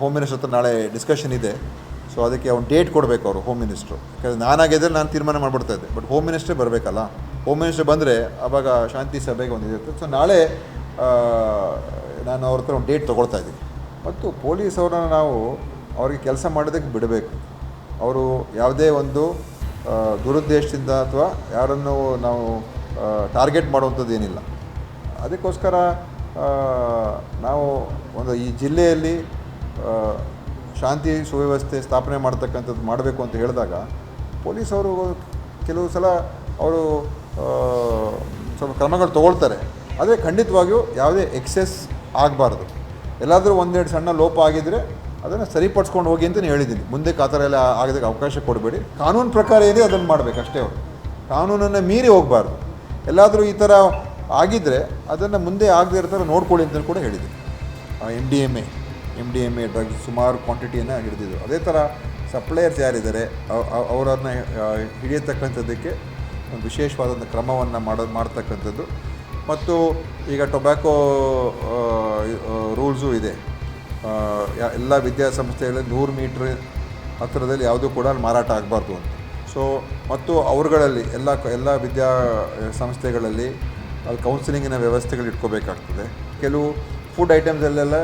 Home minister ಹತ್ರ ನಾಳೆ discussion ಇದೆ. ಸೊ ಅದಕ್ಕೆ ಅವ್ನು ಡೇಟ್ ಕೊಡಬೇಕು ಅವರು ಹೋಮ್ ಮಿನಿಸ್ಟ್ರು ಯಾಕಂದರೆ ನಾನಾಗಿದ್ದರೆ ನಾನು ತೀರ್ಮಾನ ಮಾಡಿಬಿಡ್ತಾ ಇದ್ದೆ. ಬಟ್ ಹೋಮ್ ಮಿನಿಸ್ಟ್ರೇ ಬರಬೇಕಲ್ಲ? ಹೋಮ್ ಮಿನಿಸ್ಟರ್ ಬಂದರೆ ಆವಾಗ ಶಾಂತಿ ಸಭೆಗೆ ಒಂದು ಇದೆ ಸೊ ನಾಳೆ ನಾನು ಅವ್ರ ಹತ್ರ ಒಂದು ಡೇಟ್ ತೊಗೊಳ್ತಾ ಇದ್ದೀನಿ. ಮತ್ತು ಪೊಲೀಸ್ ಅವರನ್ನ ನಾವು ಅವ್ರಿಗೆ ಕೆಲಸ ಮಾಡೋದಕ್ಕೆ ಬಿಡಬೇಕು. ಅವರು ಯಾವುದೇ ಒಂದು ದುರುದ್ದೇಶದಿಂದ ಅಥವಾ ಯಾರನ್ನು ನಾವು ಟಾರ್ಗೆಟ್ ಮಾಡುವಂಥದ್ದು ಏನಿಲ್ಲ. ಅದಕ್ಕೋಸ್ಕರ ನಾವು ಒಂದು ಈ ಜಿಲ್ಲೆಯಲ್ಲಿ ಶಾಂತಿ ಸುವ್ಯವಸ್ಥೆ ಸ್ಥಾಪನೆ ಮಾಡ್ತಕ್ಕಂಥದ್ದು ಮಾಡಬೇಕು ಅಂತ ಹೇಳಿದಾಗ ಪೊಲೀಸವರು ಕೆಲವು ಸಲ ಅವರು ಸ್ವಲ್ಪ ಕ್ರಮಗಳು ತೊಗೊಳ್ತಾರೆ. ಆದರೆ ಖಂಡಿತವಾಗಿಯೂ ಯಾವುದೇ ಎಕ್ಸೆಸ್ ಆಗಬಾರ್ದು. ಎಲ್ಲಾದರೂ ಒಂದೆರಡು ಸಣ್ಣ ಲೋಪ ಆಗಿದ್ದರೆ ಅದನ್ನು ಸರಿಪಡಿಸ್ಕೊಂಡು ಹೋಗಿ ಅಂತ ಹೇಳಿದ್ದೀನಿ. ಮುಂದೆ ಆ ಥರ ಎಲ್ಲ ಆಗೋದಕ್ಕೆ ಅವಕಾಶ ಕೊಡಬೇಡಿ. ಕಾನೂನು ಪ್ರಕಾರ ಏನಿದೆ ಅದನ್ನು ಮಾಡಬೇಕು ಅಷ್ಟೇ ಅವರು. ಕಾನೂನನ್ನು ಮೀರಿ ಹೋಗಬಾರ್ದು. ಎಲ್ಲಾದರೂ ಈ ಥರ ಆಗಿದ್ದರೆ ಅದನ್ನು ಮುಂದೆ ಆಗದೇ ಇರ್ತಾರೆ ನೋಡ್ಕೊಳ್ಳಿ ಅಂತ ಕೂಡ ಹೇಳಿದ್ದೀನಿ. M D M A M D M A drugs ಸುಮಾರು ಕ್ವಾಂಟಿಟಿಯನ್ನು ಹಿಡಿದಿದ್ರು. ಅದೇ ಥರ ಸಪ್ಲೈಯರ್ಸ್ ಯಾರಿದ್ದಾರೆ ಅವರನ್ನು ಹಿಡಿಯತಕ್ಕಂಥದ್ದಕ್ಕೆ ಒಂದು ವಿಶೇಷವಾದಂಥ ಕ್ರಮವನ್ನು ಮಾಡೋ, ಮಾಡ್ತಕ್ಕಂಥದ್ದು. ಮತ್ತು ಈಗ ಟೊಬ್ಯಾಕೋ ರೂಲ್ಸು ಇದೆ. ಎಲ್ಲ ವಿದ್ಯಾಸಂಸ್ಥೆಗಳಲ್ಲಿ ನೂರು ಮೀಟ್ರ್ ಹತ್ತಿರದಲ್ಲಿ ಯಾವುದೂ ಕೂಡ ಮಾರಾಟ ಆಗಬಾರ್ದು ಅಂತ. ಸೊ ಮತ್ತು ಅವರುಗಳಲ್ಲಿ, ಎಲ್ಲ ಎಲ್ಲ ವಿದ್ಯಾ ಸಂಸ್ಥೆಗಳಲ್ಲಿ ಕೌನ್ಸಿಲಿಂಗಿನ ವ್ಯವಸ್ಥೆಗಳು ಇಟ್ಕೋಬೇಕಾಗ್ತದೆ. ಕೆಲವು ಫುಡ್ ಐಟಮ್ಸಲ್ಲೆಲ್ಲ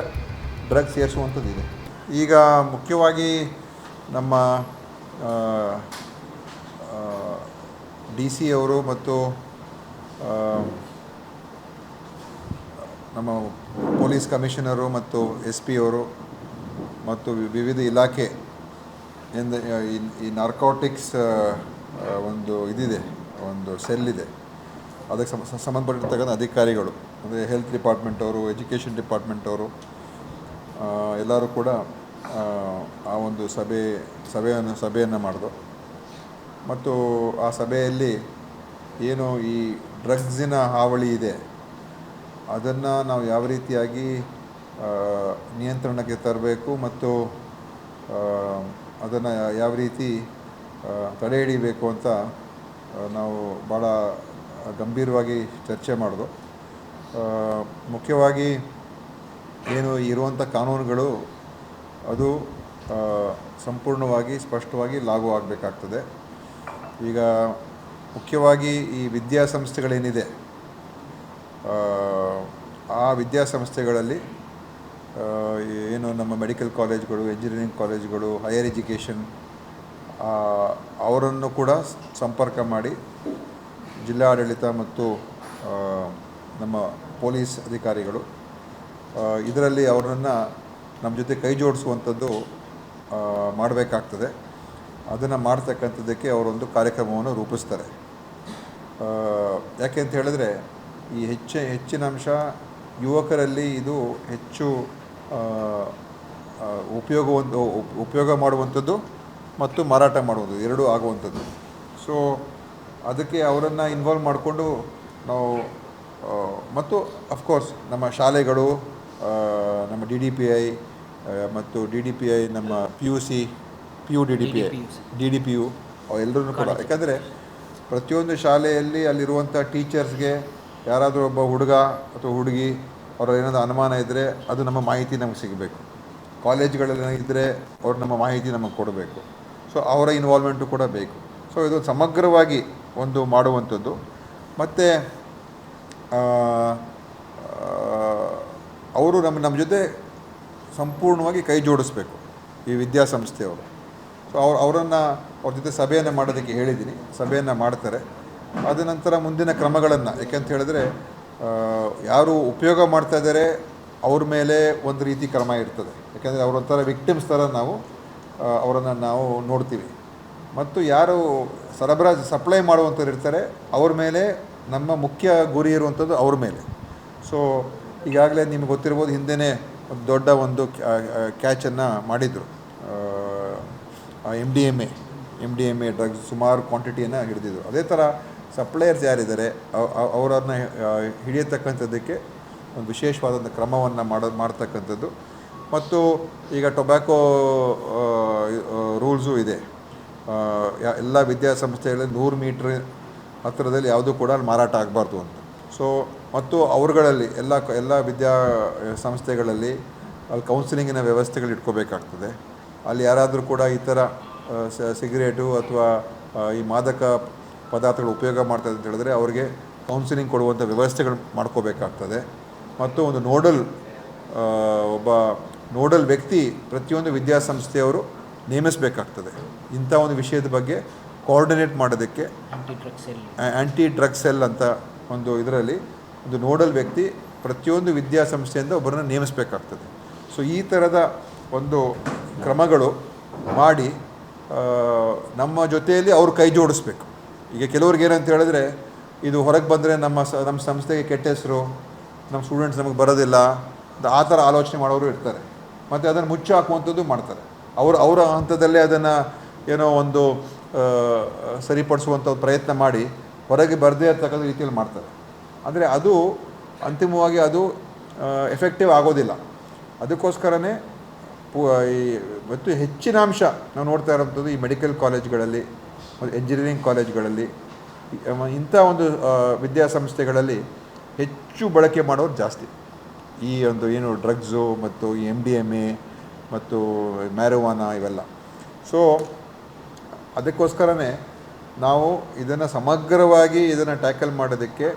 ಡ್ರಗ್ಸ್ ಸೇರಿಸುವಂಥದ್ದು ಇದೆ ಈಗ ಮುಖ್ಯವಾಗಿ ನಮ್ಮ ಡಿ ಸಿ ಅವರು ಮತ್ತು ನಮ್ಮ ಪೊಲೀಸ್ ಕಮಿಷನರು ಮತ್ತು ಎಸ್ ಪಿ ಅವರು ಮತ್ತು ವಿವಿಧ ಇಲಾಖೆ ಎಂದ, ಈ ನಾರ್ಕೋಟಿಕ್ಸ್ ಒಂದು ಇದಿದೆ, ಒಂದು ಸೆಲ್ ಇದೆ ಅದಕ್ಕೆ ಸಂಬಂಧಪಟ್ಟಿರ್ತಕ್ಕಂಥ ಅಧಿಕಾರಿಗಳು ಅಂದರೆ ಹೆಲ್ತ್ ಡಿಪಾರ್ಟ್ಮೆಂಟ್ ಅವರು ಎಜುಕೇಷನ್ ಡಿಪಾರ್ಟ್ಮೆಂಟ್ ಅವರು ಎಲ್ಲರೂ ಕೂಡ ಆ, ಒಂದು ಸಭೆ ಸಭೆಯನ್ನು ಸಭೆಯನ್ನು ಮಾಡಿದ್ರು ಮತ್ತು ಆ ಸಭೆಯಲ್ಲಿ ಏನು ಈ ಡ್ರಗ್ಸಿನ ಹಾವಳಿ ಇದೆ ಅದನ್ನು ನಾವು ಯಾವ ರೀತಿಯಾಗಿ ನಿಯಂತ್ರಣಕ್ಕೆ ತರಬೇಕು ಮತ್ತು ಅದನ್ನು ಯಾವ ರೀತಿ ತಡೆಹಿಡಿಬೇಕು ತಡೆ ಹಿಡಿಬೇಕು ಅಂತ ನಾವು ಭಾಳ ಗಂಭೀರವಾಗಿ ಚರ್ಚೆ ಮಾಡೋದು. ಮುಖ್ಯವಾಗಿ ಏನು ಇರುವಂಥ ಕಾನೂನುಗಳು ಅದು ಸಂಪೂರ್ಣವಾಗಿ ಸ್ಪಷ್ಟವಾಗಿ ಲಾಗು ಆಗಬೇಕಾಗ್ತದೆ. ಈಗ ಮುಖ್ಯವಾಗಿ ಈ ವಿದ್ಯಾಸಂಸ್ಥೆಗಳೇನಿದೆ ಆ, ವಿದ್ಯಾಸಂಸ್ಥೆಗಳಲ್ಲಿ ಏನು ನಮ್ಮ ಮೆಡಿಕಲ್ ಕಾಲೇಜ್ಗಳು ಇಂಜಿನಿಯರಿಂಗ್ ಕಾಲೇಜ್ಗಳು ಹೈಯರ್ ಎಜುಕೇಷನ್ ಅವರನ್ನು ಕೂಡ ಸಂಪರ್ಕ ಮಾಡಿ ಜಿಲ್ಲಾಡಳಿತ ಮತ್ತು ನಮ್ಮ ಪೊಲೀಸ್ ಅಧಿಕಾರಿಗಳು ಇದರಲ್ಲಿ ಅವರನ್ನು ನಮ್ಮ ಜೊತೆ ಕೈ ಜೋಡಿಸುವಂಥದ್ದು ಮಾಡಬೇಕಾಗ್ತದೆ. ಅದನ್ನು ಮಾಡ್ತಕ್ಕಂಥದ್ದಕ್ಕೆ ಅವರೊಂದು ಕಾರ್ಯಕ್ರಮವನ್ನು ರೂಪಿಸ್ತಾರೆ. ಯಾಕೆ ಅಂತ ಹೇಳಿದ್ರೆ, ಈ ಹೆಚ್ಚು, ಹೆಚ್ಚಿನ ಅಂಶ ಯುವಕರಲ್ಲಿ ಇದು ಹೆಚ್ಚು ಉಪಯೋಗವಂತ ಉಪಯೋಗ ಮಾಡುವಂಥದ್ದು ಮತ್ತು ಮಾರಾಟ ಮಾಡುವಂಥದ್ದು, ಎರಡೂ ಆಗುವಂಥದ್ದು. ಸೊ ಅದಕ್ಕೆ ಅವರನ್ನು ಇನ್ವಾಲ್ವ್ ಮಾಡಿಕೊಂಡು ನಾವು ಮತ್ತು ಅಫ್ಕೋರ್ಸ್ ನಮ್ಮ ಶಾಲೆಗಳು ನಮ್ಮ ಡಿ ಡಿ ಪಿ ಐ ಮತ್ತು ಡಿ ಡಿ ಪಿ ಐ ನಮ್ಮ P U C P U D D P I D D P U ಅವೆಲ್ಲರೂ ಕೂಡ. ಯಾಕಂದರೆ ಪ್ರತಿಯೊಂದು ಶಾಲೆಯಲ್ಲಿ ಅಲ್ಲಿರುವಂಥ ಟೀಚರ್ಸ್ಗೆ ಯಾರಾದರೂ ಒಬ್ಬ ಹುಡುಗ ಅಥವಾ ಹುಡುಗಿ ಅವರ ಏನಾದರೂ ಅನುಮಾನ ಇದ್ದರೆ ಅದು ನಮ್ಮ ಮಾಹಿತಿ ನಮಗೆ ಸಿಗಬೇಕು. ಕಾಲೇಜ್ಗಳಲ್ಲಿ ಇದ್ದರೆ ಅವ್ರು ನಮ್ಮ ಮಾಹಿತಿ ನಮಗೆ ಕೊಡಬೇಕು. ಸೊ ಅವರ ಇನ್ವಾಲ್ವ್ಮೆಂಟು ಕೂಡ ಬೇಕು. ಸೊ ಇದು ಸಮಗ್ರವಾಗಿ ಒಂದು ಮಾಡುವಂಥದ್ದು. ಮತ್ತು ಅವರು ನಮ್ಮ ನಮ್ಮ ಜೊತೆ ಸಂಪೂರ್ಣವಾಗಿ ಕೈ ಜೋಡಿಸ್ಬೇಕು ಈ ವಿದ್ಯಾಸಂಸ್ಥೆಯವರು. ಸೊ ಅವ್ರು, ಅವರನ್ನು ಅವ್ರ ಜೊತೆ ಸಭೆಯನ್ನು ಮಾಡೋದಕ್ಕೆ ಹೇಳಿದ್ದೀನಿ. ಸಭೆಯನ್ನು ಮಾಡ್ತಾರೆ. ಅದ ನಂತರ ಮುಂದಿನ ಕ್ರಮಗಳನ್ನು ಯಾಕೆಂತ ಹೇಳಿದ್ರೆ ಯಾರು ಉಪಯೋಗ ಮಾಡ್ತಾ ಇದ್ದಾರೆ, ಅವ್ರ ಮೇಲೆ ಒಂದು ರೀತಿ ಕ್ರಮ ಇರ್ತದೆ. ಯಾಕೆಂದರೆ ಅವರೊಂಥರ ವಿಕ್ಟಿಮ್ಸ್ ಥರ ನಾವು ಅವರನ್ನು ನಾವು ನೋಡ್ತೀವಿ. ಮತ್ತು ಯಾರು ಸರಬರಾಜು ಸಪ್ಲೈ ಮಾಡುವಂಥವ್ರು ಇರ್ತಾರೆ, ಅವ್ರ ಮೇಲೆ ನಮ್ಮ ಮುಖ್ಯ ಗುರಿ ಇರುವಂಥದ್ದು ಅವ್ರ ಮೇಲೆ. ಸೊ ಈಗಾಗಲೇ ನಿಮ್ಗೆ ಗೊತ್ತಿರ್ಬೋದು ಹಿಂದೆಯೇ ಒಂದು ದೊಡ್ಡ ಒಂದು ಕ್ಯಾಚನ್ನು ಮಾಡಿದರು. M D M A M D M A drugs ಸುಮಾರು ಕ್ವಾಂಟಿಟಿಯನ್ನು ಹಿಡಿದಿದ್ರು. ಅದೇ ಥರ ಸಪ್ಲೈಯರ್ಸ್ ಯಾರಿದ್ದಾರೆ ಅವರನ್ನ ಹಿಡಿಯತಕ್ಕಂಥದ್ದಕ್ಕೆ ಒಂದು ವಿಶೇಷವಾದಂಥ ಕ್ರಮವನ್ನು ಮಾಡೋ, ಮಾಡ್ತಕ್ಕಂಥದ್ದು. ಮತ್ತು ಈಗ ಟೊಬ್ಯಾಕೋ ರೂಲ್ಸು ಇದೆ. ಎಲ್ಲ ವಿದ್ಯಾಸಂಸ್ಥೆಗಳಲ್ಲಿ ನೂರು ಮೀಟ್ರ್ ಹತ್ತಿರದಲ್ಲಿ ಯಾವುದೂ ಕೂಡ ಅಲ್ಲಿ ಮಾರಾಟ ಆಗಬಾರ್ದು ಅಂತ. ಸೊ ಮತ್ತು ಅವರುಗಳಲ್ಲಿ, ಎಲ್ಲ ಎಲ್ಲ ವಿದ್ಯಾ ಸಂಸ್ಥೆಗಳಲ್ಲಿ ಅಲ್ಲಿ ಕೌನ್ಸಿಲಿಂಗಿನ ವ್ಯವಸ್ಥೆಗಳು ಇಟ್ಕೋಬೇಕಾಗ್ತದೆ. ಅಲ್ಲಿ ಯಾರಾದರೂ ಕೂಡ ಈ ಥರ ಸಿಗರೇಟು ಅಥವಾ ಈ ಮಾದಕ ಪದಾರ್ಥಗಳು ಉಪಯೋಗ ಮಾಡ್ತಾರೆ ಅಂತ ಹೇಳಿದ್ರೆ ಅವರಿಗೆ ಕೌನ್ಸಿಲಿಂಗ್ ಕೊಡುವಂಥ ವ್ಯವಸ್ಥೆಗಳು ಮಾಡ್ಕೋಬೇಕಾಗ್ತದೆ. ಮತ್ತು ಒಂದು ನೋಡಲ್ ಒಬ್ಬ ನೋಡಲ್ ವ್ಯಕ್ತಿ ಪ್ರತಿಯೊಂದು ವಿದ್ಯಾಸಂಸ್ಥೆಯವರು ನೇಮಿಸಬೇಕಾಗ್ತದೆ. ಇಂಥ ಒಂದು ವಿಷಯದ ಬಗ್ಗೆ ಕೋಆರ್ಡಿನೇಟ್ ಮಾಡೋದಕ್ಕೆ ಆ್ಯಂಟಿ ಡ್ರಗ್ ಸೆಲ್ ಅಂತ ಒಂದು ಇದರಲ್ಲಿ ಒಂದು ನೋಡಲ್ ವ್ಯಕ್ತಿ ಪ್ರತಿಯೊಂದು ವಿದ್ಯಾಸಂಸ್ಥೆಯಿಂದ ಒಬ್ಬರನ್ನು ನೇಮಿಸಬೇಕಾಗ್ತದೆ. ಸೊ ಈ ಥರದ ಒಂದು ಕ್ರಮಗಳು ಮಾಡಿ ನಮ್ಮ ಜೊತೆಯಲ್ಲಿ ಅವ್ರು ಕೈ ಜೋಡಿಸ್ಬೇಕು. ಈಗ ಕೆಲವ್ರಿಗೆ ಏನಂತ ಹೇಳಿದ್ರೆ ಇದು ಹೊರಗೆ ಬಂದರೆ ನಮ್ಮ ಸ ನಮ್ಮ ಸಂಸ್ಥೆಗೆ ಕೆಟ್ಟ ಹೆಸರು ನಮ್ಮ ಸ್ಟೂಡೆಂಟ್ಸ್ ನಮಗೆ ಬರೋದಿಲ್ಲ ಆ ಥರ ಆಲೋಚನೆ ಮಾಡೋರು ಇರ್ತಾರೆ. ಮತ್ತು ಅದನ್ನು ಮುಚ್ಚಿ ಹಾಕುವಂಥದ್ದು ಮಾಡ್ತಾರೆ. ಅವರು, ಅವರ ಹಂತದಲ್ಲೇ ಅದನ್ನು ಏನೋ ಒಂದು ಸರಿಪಡಿಸುವಂಥ ಪ್ರಯತ್ನ ಮಾಡಿ ಹೊರಗೆ ಬರದೇ ಇರ್ತಕ್ಕಂಥ ರೀತಿಯಲ್ಲಿ ಮಾಡ್ತಾರೆ. ಆದರೆ ಅದು ಅಂತಿಮವಾಗಿ ಅದು ಎಫೆಕ್ಟಿವ್ ಆಗೋದಿಲ್ಲ. ಅದಕ್ಕೋಸ್ಕರನೇ ಈ, ಮತ್ತು ಹೆಚ್ಚಿನ ಅಂಶ ನಾವು ನೋಡ್ತಾ ಇರೋಂಥದ್ದು ಈ ಮೆಡಿಕಲ್ ಕಾಲೇಜ್ಗಳಲ್ಲಿ ಮತ್ತು ಎಂಜಿನಿಯರಿಂಗ್ ಕಾಲೇಜ್ಗಳಲ್ಲಿ ಇಂಥ ಒಂದು ವಿದ್ಯಾಸಂಸ್ಥೆಗಳಲ್ಲಿ ಹೆಚ್ಚು ಬಳಕೆ ಮಾಡೋರು ಜಾಸ್ತಿ. ಈ ಒಂದು ಏನು ಡ್ರಗ್ಸು ಮತ್ತು ಈ ಎಂ ಡಿ ಎಂ ಎ ಮತ್ತು ಮ್ಯಾರವಾನ ಇವೆಲ್ಲ. ಸೊ ಅದಕ್ಕೋಸ್ಕರನೇ ನಾವು ಇದನ್ನು ಸಮಗ್ರವಾಗಿ ಇದನ್ನು ಟ್ಯಾಕಲ್ ಮಾಡೋದಕ್ಕೆ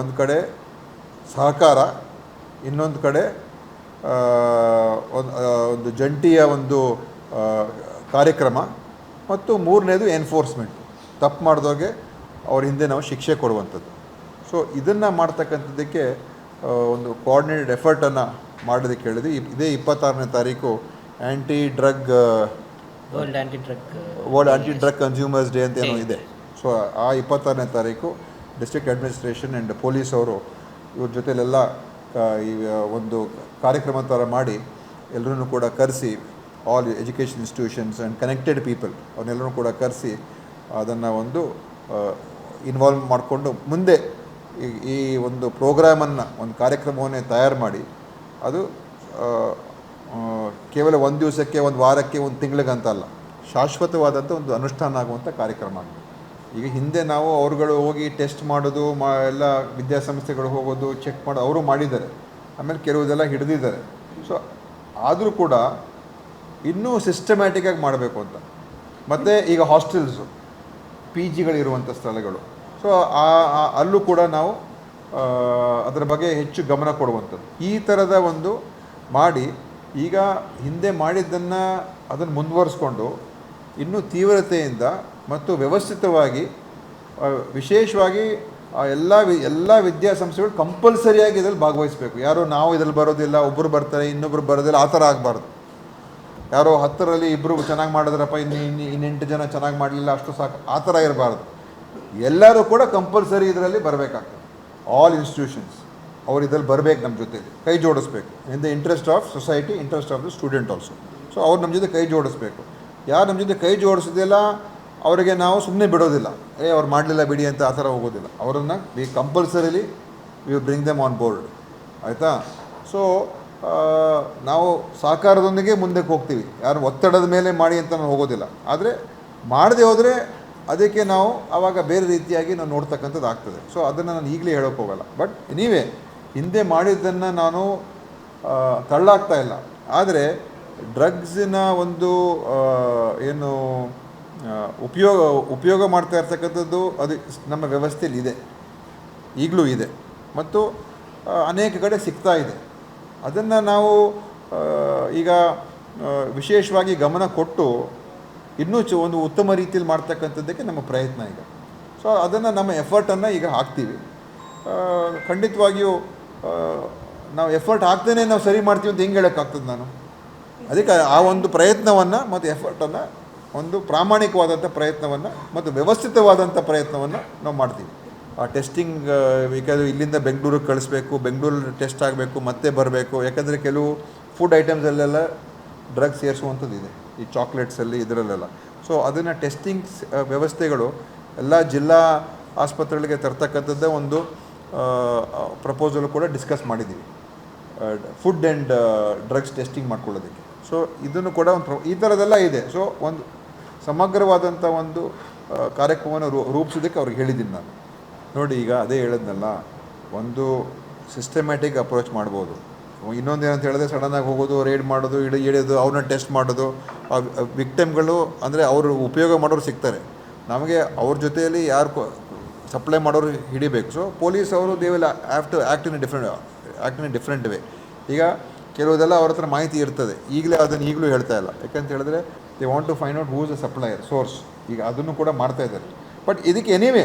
ಒಂದು ಕಡೆ ಸಹಕಾರ, ಇನ್ನೊಂದು ಕಡೆ ಒಂದು ಜಂಟಿಯ ಒಂದು ಕಾರ್ಯಕ್ರಮ ಮತ್ತು ಮೂರನೇದು ಎನ್ಫೋರ್ಸ್ಮೆಂಟ್ ತಪ್ಪು ಮಾಡಿದವ್ರಿಗೆ ಅವ್ರ ಹಿಂದೆ ನಾವು ಶಿಕ್ಷೆ ಕೊಡುವಂಥದ್ದು. ಸೊ ಇದನ್ನು ಮಾಡ್ತಕ್ಕಂಥದ್ದಕ್ಕೆ ಒಂದು ಕೋಆರ್ಡಿನೇಟೆಡ್ ಎಫರ್ಟನ್ನು ಮಾಡೋದಕ್ಕೆ ಹೇಳಿದ್ವಿ ಇದೇ ಇಪ್ಪತ್ತಾರನೇ ತಾರೀಕು anti drug world anti drug world anti drug consumers day ಅಂತ ಏನೋ ಇದೆ. ಸೊ ಆ ಇಪ್ಪತ್ತಾರನೇ ತಾರೀಕು ಡಿಸ್ಟ್ರಿಕ್ಟ್ ಅಡ್ಮಿನಿಸ್ಟ್ರೇಷನ್ ಆ್ಯಂಡ್ ಪೊಲೀಸ್ ಅವರು ಇವ್ರ ಜೊತೆಲೆಲ್ಲ ಈ ಒಂದು ಕಾರ್ಯಕ್ರಮ ಥರ ಮಾಡಿ ಎಲ್ಲರೂ ಕೂಡ ಕರೆಸಿ all education institutions and connected people ಅವನ್ನೆಲ್ಲರೂ ಕೂಡ ಕರೆಸಿ ಅದನ್ನು ಒಂದು ಇನ್ವಾಲ್ವ್ ಮಾಡಿಕೊಂಡು ಮುಂದೆ ಈ ಈ ಒಂದು ಪ್ರೋಗ್ರಾಮನ್ನು ಒಂದು ಕಾರ್ಯಕ್ರಮವನ್ನೇ ತಯಾರು ಮಾಡಿ ಅದು ಕೇವಲ ಒಂದು ದಿವಸಕ್ಕೆ, ಒಂದು ವಾರಕ್ಕೆ, ಒಂದು ತಿಂಗಳಿಗಂತ ಅಲ್ಲ. ಶಾಶ್ವತವಾದಂಥ ಒಂದು ಅನುಷ್ಠಾನ ಆಗುವಂಥ ಕಾರ್ಯಕ್ರಮ ಆಗಿದೆ ಈಗ ಹಿಂದೆ ನಾವು ಅವರುಗಳು ಹೋಗಿ ಟೆಸ್ಟ್ ಮಾಡೋದು, ಮಾ, ಎಲ್ಲ ವಿದ್ಯಾಸಂಸ್ಥೆಗಳು ಹೋಗೋದು, ಚೆಕ್ ಮಾಡೋದು ಅವರು ಮಾಡಿದ್ದಾರೆ. ಆಮೇಲೆ ಕೆಲವುದೆಲ್ಲ ಹಿಡಿದಿದ್ದಾರೆ. ಸೊ ಆದರೂ ಕೂಡ ಇನ್ನೂ ಸಿಸ್ಟಮ್ಯಾಟಿಕ್ಕಾಗಿ ಮಾಡಬೇಕು ಅಂತ. ಮತ್ತು ಈಗ ಹಾಸ್ಟೆಲ್ಸು ಪಿ ಜಿಗಳಿರುವಂಥ ಸ್ಥಳಗಳು. ಸೊ ಆ- ಅಲ್ಲೂ ಕೂಡ ನಾವು ಅದರ ಬಗ್ಗೆ ಹೆಚ್ಚು ಗಮನ ಕೊಡುವಂಥದ್ದು. ಈ ಥರದ ಒಂದು ಮಾಡಿ ಈಗ ಹಿಂದೆ ಮಾಡಿದ್ದನ್ನು ಅದನ್ನು ಮುಂದುವರಿಸ್ಕೊಂಡು ಇನ್ನೂ ತೀವ್ರತೆಯಿಂದ ಮತ್ತು ವ್ಯವಸ್ಥಿತವಾಗಿ ವಿಶೇಷವಾಗಿ ಎಲ್ಲ ವಿ, ಎಲ್ಲ ವಿದ್ಯಾಸಂಸ್ಥೆಗಳು ಕಂಪಲ್ಸರಿಯಾಗಿ ಇದರಲ್ಲಿ ಭಾಗವಹಿಸಬೇಕು. ಯಾರೋ ನಾವು ಇದರಲ್ಲಿ ಬರೋದಿಲ್ಲ ಒಬ್ಬರು ಬರ್ತಾರೆ ಇನ್ನೊಬ್ಬರು ಬರೋದಿಲ್ಲ, ಆ ಥರ ಆಗಬಾರ್ದು. ಯಾರೋ ಹತ್ತರಲ್ಲಿ ಇಬ್ಬರು ಚೆನ್ನಾಗಿ ಮಾಡಿದ್ರಪ್ಪ, ಇನ್ನು ಇನ್ನು ಇನ್ನೆಂಟು ಜನ ಚೆನ್ನಾಗಿ ಮಾಡಲಿಲ್ಲ, ಅಷ್ಟು ಸಾಕು, ಆ ಥರ ಇರಬಾರ್ದು. ಎಲ್ಲರೂ ಕೂಡ ಕಂಪಲ್ಸರಿ ಇದರಲ್ಲಿ ಬರಬೇಕಾಗ್ತದೆ. ಆಲ್ ಇನ್ಸ್ಟಿಟ್ಯೂಷನ್ಸ್ ಅವ್ರು ಇದ್ರಲ್ಲಿ ಬರಬೇಕು ನಮ್ಮ ಜೊತೆ ಕೈ ಜೋಡಿಸ್ಬೇಕು. In the interest of society interest of the student also so ಅವ್ರು ನಮ್ಮ ಜೊತೆ ಕೈ ಜೋಡಿಸ್ಬೇಕು. ಯಾರು ನಮ್ಮ ಜೊತೆ ಕೈ ಜೋಡಿಸೋದಿಲ್ಲ, ಅವರಿಗೆ ನಾವು ಸುಮ್ಮನೆ ಬಿಡೋದಿಲ್ಲ. ಏ, ಅವ್ರು ಮಾಡಲಿಲ್ಲ ಬಿಡಿ ಅಂತ ಆ ಥರ ಹೋಗೋದಿಲ್ಲ. ಅವರನ್ನು we compulsorily we bring them on board ಆಯಿತಾ? ಸೊ ನಾವು ಸಹಕಾರದೊಂದಿಗೆ ಮುಂದಕ್ಕೆ ಹೋಗ್ತೀವಿ. ಯಾರು ಒತ್ತಡದ ಮೇಲೆ ಮಾಡಿ ಅಂತ ನಾವು ಹೋಗೋದಿಲ್ಲ. ಆದರೆ ಮಾಡದೆ ಹೋದರೆ ಅದಕ್ಕೆ ನಾವು ಆವಾಗ ಬೇರೆ ರೀತಿಯಾಗಿ ನಾವು ನೋಡ್ತಕ್ಕಂಥದ್ದು ಆಗ್ತದೆ ಸೊ ಅದನ್ನು ನಾನು ಈಗಲೇ ಹೇಳೋಕ್ಕೋಗಲ್ಲ ಬಟ್ ನೀವೇ ಹಿಂದೆ ಮಾಡಿದ್ದನ್ನು ನಾನು ತಳ್ಳಾಗ್ತಾ ಇಲ್ಲ. ಆದರೆ ಡ್ರಗ್ಸಿನ ಒಂದು ಏನು ಉಪಯೋಗ ಉಪಯೋಗ ಮಾಡ್ತಾ ಇರ್ತಕ್ಕಂಥದ್ದು ಅದು ನಮ್ಮ ವ್ಯವಸ್ಥೆಯಲ್ಲಿ ಇದೆ. ಈಗಲೂ ಇದೆ. ಮತ್ತು ಅನೇಕ ಕಡೆ ಸಿಗ್ತಾ ಇದೆ. ಅದನ್ನು ನಾವು ಈಗ ವಿಶೇಷವಾಗಿ ಗಮನ ಕೊಟ್ಟು ಇನ್ನೂ ಚ, ಒಂದು ಉತ್ತಮ ರೀತಿಯಲ್ಲಿ ಮಾಡ್ತಕ್ಕಂಥದ್ದಕ್ಕೆ ನಮ್ಮ ಪ್ರಯತ್ನ ಈಗ ಸೊ, ಅದನ್ನು ನಮ್ಮ ಎಫರ್ಟನ್ನು ಈಗ ಹಾಕ್ತೀವಿ. ಖಂಡಿತವಾಗಿಯೂ ನಾವು ಎಫರ್ಟ್ ಹಾಕ್ತೇನೆ ನಾವು ಸರಿ ಮಾಡ್ತೀವಿ ಅಂತ ಹೆಂಗೆ ಹೇಳೋಕ್ಕಾಗ್ತದೆ ನಾನು? ಅದಕ್ಕೆ ಆ ಒಂದು ಪ್ರಯತ್ನವನ್ನು ಮತ್ತು ಎಫರ್ಟನ್ನು ಒಂದು ಪ್ರಾಮಾಣಿಕವಾದಂಥ ಪ್ರಯತ್ನವನ್ನು ಮತ್ತು ವ್ಯವಸ್ಥಿತವಾದಂಥ ಪ್ರಯತ್ನವನ್ನು ನಾವು ಮಾಡ್ತೀವಿ. ಆ ಟೆಸ್ಟಿಂಗ್ ಬೇಕಾದ್ರೆ ಇಲ್ಲಿಂದ ಬೆಂಗಳೂರಿಗೆ ಕಳಿಸ್ಬೇಕು, ಬೆಂಗಳೂರಲ್ಲಿ ಟೆಸ್ಟ್ ಆಗಬೇಕು, ಮತ್ತೆ ಬರಬೇಕು. ಯಾಕಂದರೆ ಕೆಲವು ಫುಡ್ ಐಟಮ್ಸಲ್ಲೆಲ್ಲ ಡ್ರಗ್ಸ್ ಸೇರಿಸುವಂಥದ್ದು ಇದೆ. ಈ ಚಾಕ್ಲೇಟ್ಸಲ್ಲಿ ಇದರಲ್ಲೆಲ್ಲ. ಸೊ ಅದನ್ನು ಟೆಸ್ಟಿಂಗ್ ವ್ಯವಸ್ಥೆಗಳು ಎಲ್ಲ ಜಿಲ್ಲಾ ಆಸ್ಪತ್ರೆಗಳಿಗೆ ತರ್ತಕ್ಕಂಥದ್ದೇ ಒಂದು ಪ್ರಪೋಸಲ್ ಕೂಡ ಡಿಸ್ಕಸ್ ಮಾಡಿದ್ದೀವಿ. ಫುಡ್ ಆ್ಯಂಡ್ ಡ್ರಗ್ಸ್ ಟೆಸ್ಟಿಂಗ್ ಮಾಡ್ಕೊಳ್ಳೋದಕ್ಕೆ. ಸೊ ಇದನ್ನು ಕೂಡ ಒಂದು ಈ ಥರದೆಲ್ಲ ಇದೆ. ಸೊ ಒಂದು ಸಮಗ್ರವಾದಂಥ ಒಂದು ಕಾರ್ಯಕ್ರಮವನ್ನು ರೂ, ರೂಪಿಸೋದಕ್ಕೆ ಅವ್ರಿಗೆ ಹೇಳಿದ್ದೀನಿ ನಾನು. ನೋಡಿ, ಈಗ ಅದೇ ಹೇಳಿದ್ನಲ್ಲ, ಒಂದು ಸಿಸ್ಟಮ್ಯಾಟಿಕ್ ಅಪ್ರೋಚ್ ಮಾಡ್ಬೋದು. ಇನ್ನೊಂದು ಏನಂತ ಹೇಳಿದ್ರೆ ಸಡನ್ನಾಗಿ ಹೋಗೋದು ರೇಡ್ ಮಾಡೋದು, ಇಡ, ಹಿಡಿಯೋದು, ಅವ್ರನ್ನ ಟೆಸ್ಟ್ ಮಾಡೋದು, ಆ ವಿಕ್ಟಮ್ಗಳು ಅಂದರೆ ಅವರು ಉಪಯೋಗ ಮಾಡೋರು ಸಿಗ್ತಾರೆ. ನಮಗೆ ಅವ್ರ ಜೊತೆಯಲ್ಲಿ ಯಾರು ಸಪ್ಲೈ ಮಾಡೋರು ಹಿಡಿಬೇಕು. ಸೊ ಪೊಲೀಸ್ ಅವರು they will have to act in different act in different way ಈಗ ಕೆಲವುದೆಲ್ಲ ಅವ್ರ ಹತ್ರ ಮಾಹಿತಿ ಇರ್ತದೆ. ಈಗಲೇ ಅದನ್ನು ಈಗಲೂ ಹೇಳ್ತಾ ಇಲ್ಲ. ಯಾಕಂತ ಹೇಳಿದ್ರೆ they want to find out who's a supplier source ಈಗ ಅದನ್ನು ಕೂಡ ಮಾಡ್ತಾ ಇದ್ದಾರೆ. ಬಟ್ ಇದಕ್ಕೆ ಎನಿವೇ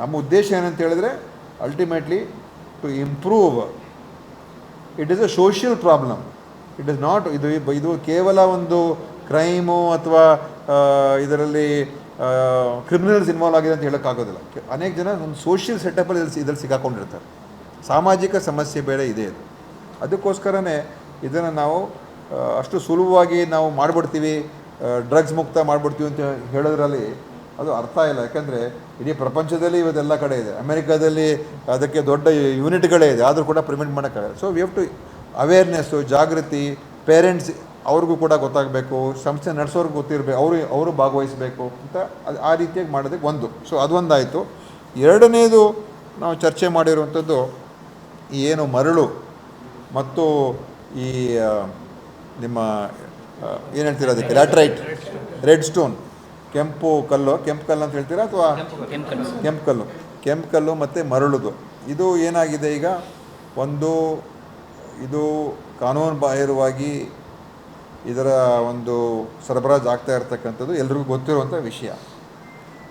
ನಮ್ಮ ಉದ್ದೇಶ ಏನಂತ ಹೇಳಿದ್ರೆ ultimately to improve it is a social problem it is not ಇದು ಇದು ಕೇವಲ ಒಂದು ಕ್ರೈಮು ಅಥವಾ ಇದರಲ್ಲಿ ಕ್ರಿಮಿನಲ್ಸ್ ಇನ್ವಾಲ್ವ್ ಆಗಿದೆ ಅಂತ ಹೇಳೋಕ್ಕಾಗೋದಿಲ್ಲ. ಅನೇಕ ಜನ ಒಂದು ಸೋಷಿಯಲ್ ಸೆಟಪಲ್ಲಿ ಇದ್ರಲ್ಲಿ ಇದ್ರಲ್ಲಿ ಸಿಕ್ಕಾಕೊಂಡಿರ್ತಾರೆ. ಸಾಮಾಜಿಕ ಸಮಸ್ಯೆ ಬೇರೆ ಇದೆ ಇದು ಅದಕ್ಕೋಸ್ಕರನೇ ಇದನ್ನು ನಾವು ಅಷ್ಟು ಸುಲಭವಾಗಿ ನಾವು ಮಾಡಿಬಿಡ್ತೀವಿ ಡ್ರಗ್ಸ್ ಮುಕ್ತ ಮಾಡಿಬಿಡ್ತೀವಿ ಅಂತ ಹೇಳೋದ್ರಲ್ಲಿ ಅದು ಅರ್ಥ ಇಲ್ಲ. ಯಾಕಂದರೆ ಇಡೀ ಪ್ರಪಂಚದಲ್ಲಿ ಇವತ್ತೆಲ್ಲ ಕಡೆ ಇದೆ. ಅಮೆರಿಕಾದಲ್ಲಿ ಅದಕ್ಕೆ ದೊಡ್ಡ ಯೂನಿಟ್ಗಳೇ ಇದೆ. ಆದರೂ ಕೂಡ ಪ್ರಿವೆಂಟ್ ಮಾಡೋಕ್ಕಾಗಲ್ಲ. So we have to awareness ಜಾಗೃತಿ ಪೇರೆಂಟ್ಸ್ ಅವ್ರಿಗೂ ಕೂಡ ಗೊತ್ತಾಗಬೇಕು, ಸಂಸ್ಥೆ ನಡೆಸೋರ್ಗೆ ಗೊತ್ತಿರಬೇಕು, ಅವರು ಅವರು ಭಾಗವಹಿಸಬೇಕು ಅಂತ ಅದು ಆ ರೀತಿಯಾಗಿ ಮಾಡೋದಕ್ಕೆ ಒಂದು. ಸೊ ಅದೊಂದಾಯಿತು ಎರಡನೇದು ನಾವು ಚರ್ಚೆ ಮಾಡಿರುವಂಥದ್ದು ಏನು ಮರಳು ಮತ್ತು ಈ ನಿಮ್ಮ ಏನು ಹೇಳ್ತೀರ ಅದಕ್ಕೆ? ಲ್ಯಾಟ್ರೈಟ್ ರೆಡ್ ಸ್ಟೋನ್ ಕೆಂಪು ಕಲ್ಲು. ಕೆಂಪು ಕಲ್ಲು ಅಂತ ಹೇಳ್ತೀರಾ ಅಥವಾ ಕೆಂಪು ಕಲ್ಲು? ಕೆಂಪು ಕಲ್ಲು ಮತ್ತು ಮರಳುದು. ಇದು ಏನಾಗಿದೆ ಈಗ? ಒಂದು, ಇದು ಕಾನೂನು ಬಾಹಿರವಾಗಿ ಇದರ ಒಂದು ಸರಬರಾಜು ಆಗ್ತಾ ಇರ್ತಕ್ಕಂಥದ್ದು ಎಲ್ರಿಗೂ ಗೊತ್ತಿರುವಂಥ ವಿಷಯ.